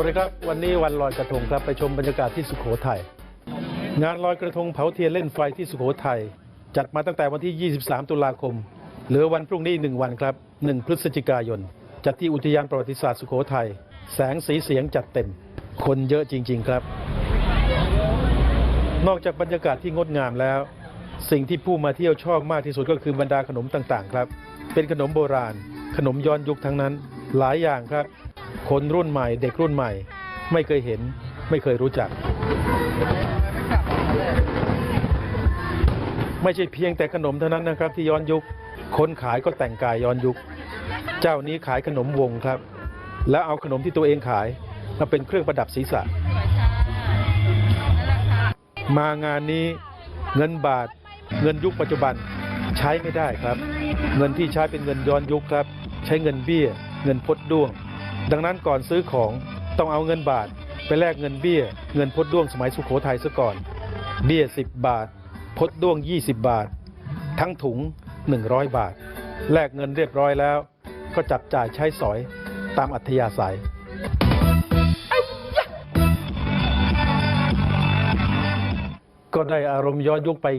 วัสดีครับวันนี้วันลอยกระทงครับไปชมบรรยากาศที่สุโขทัยงานลอยกระทงเผาเทียนเล่นไฟที่สุโขทัยจัดมาตั้งแต่วันที่ 23 ตุลาคมเหลือวันพรุ่งนี้หนึ่งวันครับ 1 พฤศจิกายน จัดที่อุทยานประวัติศาสตร์สุโขทัยแสงสีเสียงจัดเต็ม คนเยอะจริง ๆ ครับ นอกจากบรรยากาศที่งดงามแล้ว สิ่งที่ผู้มาเที่ยวชอบมากที่สุดก็คือบรรดาขนมต่างๆ ครับ เป็นขนมโบราณ ขนมย้อนยุคทั้งนั้นหลายอย่างครับ คนรุ่นใหม่ เด็กรุ่นใหม่ ไม่เคยเห็น ไม่เคยรู้จัก ไม่ใช่เพียงแต่ขนมเท่านั้นนะครับ ที่ย้อนยุค คนขายก็แต่งกายย้อนยุค เจ้านี้ขายขนมวงครับ แล้วเอาขนมที่ตัวเองขายมาเป็นเครื่องประดับศีรษะ มางานนี้เงินบาท เงินยุคปัจจุบันใช้ไม่ได้ครับ เงินที่ใช้เป็นเงินย้อนยุคครับ ใช้เงินเบี้ย เงินพดด้วง ดังนั้นก่อนซื้อของต้องเอาเงินบาท ไปแลกเงินเบี้ย เงินพดด้วงสมัยสุขโขทัยซะก่อน เบี้ย 10 บาท พดด้วง 20 บาท ทั้งถุง 100 บาท แลกเงินเรียบร้อยแล้ว ก็จับจ่ายใช้สอยตามอัธยาศัยก็ได้อารมณ์ย้อนยุคไป